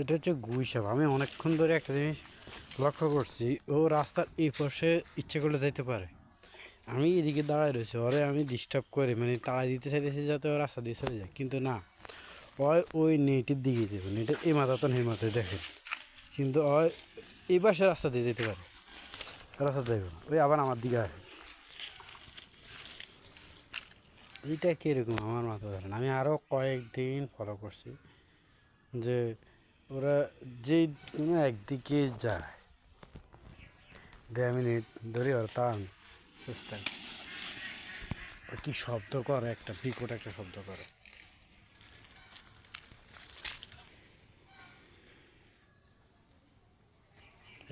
এটা হচ্ছে গুই সাপ। আমি অনেকক্ষণ ধরে একটা জিনিস লক্ষ্য করছি, ও রাস্তার এই পাশে ইচ্ছে করলে যাইতে পারে। আমি এদিকে দাঁড়ায় রয়েছি, ওরে আমি ডিস্টার্ব করে মানে তাড়া দিতে চাইতেছি যাতে ও রাস্তা দিয়ে চলে যায়, কিন্তু না। ওই ওই নেটের দিকে যাবে নেটের এই মাথা তো এই মাথায়, দেখেন। কিন্তু ওই, এই পাশে রাস্তা দিয়ে যেতে পারে। রাস্তা যাইব, ওই আবার আমার দিকে আসে। এইটা কীরকম? আমার মাথা ধরেন আমি আরও কয়েকদিন ফলো করছি যে ওরা যেই কোনো একদিকে যায়। দেড় মিনিট ধরে ওরা চেষ্টা ও কি শব্দ করে? একটা বিকট একটা শব্দ করে।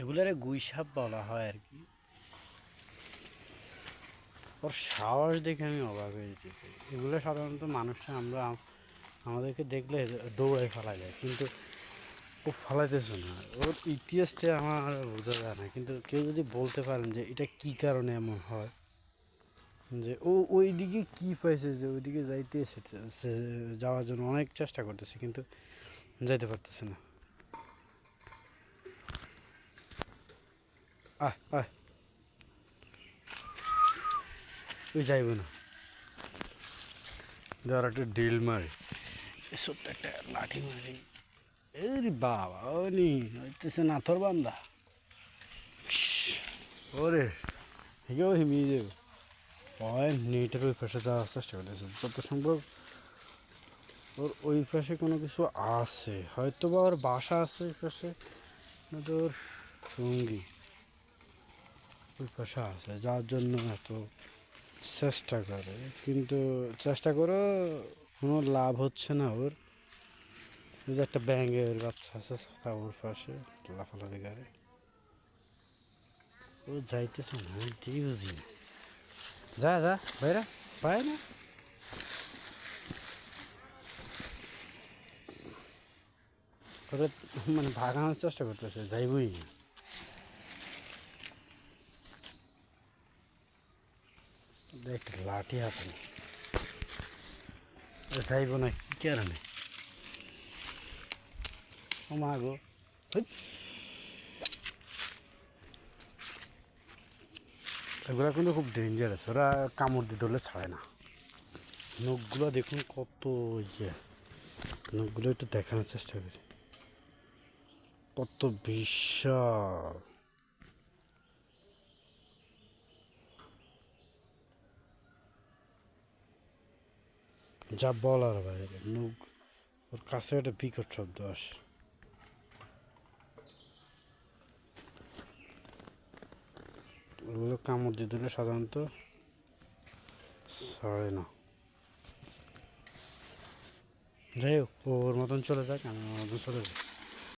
এগুলারে গুই সাপ বলা হয় আর কি। ওর সাহস দেখে আমি অবাক হয়ে যেতেছি। এগুলো সাধারণত মানুষটা আমরা, আমাদেরকে দেখলে দৌড়াই ফেলা যায়। কিন্তু ও ফালাইতেছে না। ওর ইতিহাসটা আমার বোঝা যায় না, কিন্তু কেউ যদি বলতে পারেন যে এটা কি কারণে এমন হয়, যে ও ওই দিকে কী পাইছে, যে ওইদিকে যাইতে যাওয়ার জন্য অনেক চেষ্টা করতেছে, কিন্তু যাইতে পারতেছে না। আহ আহ। যাইব না। ধর একটা ডিল মারি। এ ছোট্ট একটা লাঠি মারি। এরে বাবা ও নি হইতেছে নাথর বান্দা। ওরে, হেগেও হিমিয়ে যাবে ওই, নেটের ওই পাশে যাওয়ার চেষ্টা করতেছে, যত সম্ভব ওর ওই পাশে কোনো কিছু আছে। হয়তো বা ওর বাসা আছে ওই পাশে ওর সঙ্গী ওই পাশে আছে, যার জন্য এত চেষ্টা করে। কিন্তু চেষ্টা করেও কোনো লাভ হচ্ছে না ওর। যে একটা ব্যাঙের বাচ্চা আছে ওর পাশে লাফালাফি করে। ও যাইতেছে না, আমি বুঝি যা যা, বাইরা, পায় না। ওরা মানে ভাগানোর চেষ্টা করতেছে, যাইবই না। দেখ, লাঠি হাতে যাইব না, কি কারণে? ও মা এগুলো কিন্তু খুব ডেঞ্জারাস ওরা কামড় দিয়ে হলে ছাড়ে না। নখগুলো দেখুন কত ইয়ে। নখগুলো একটু দেখানোর চেষ্টা করি। কত বিশাল। যা বলার বাইরে, নখ, ওর কাছে একটা বিকট শব্দ আসে। ওগুলো কামড় দিয়ে দিলে সাধারণত সরে না। যাই হোক, ওর মতন চলে যাক, আমি ওর মতন চলে যাই।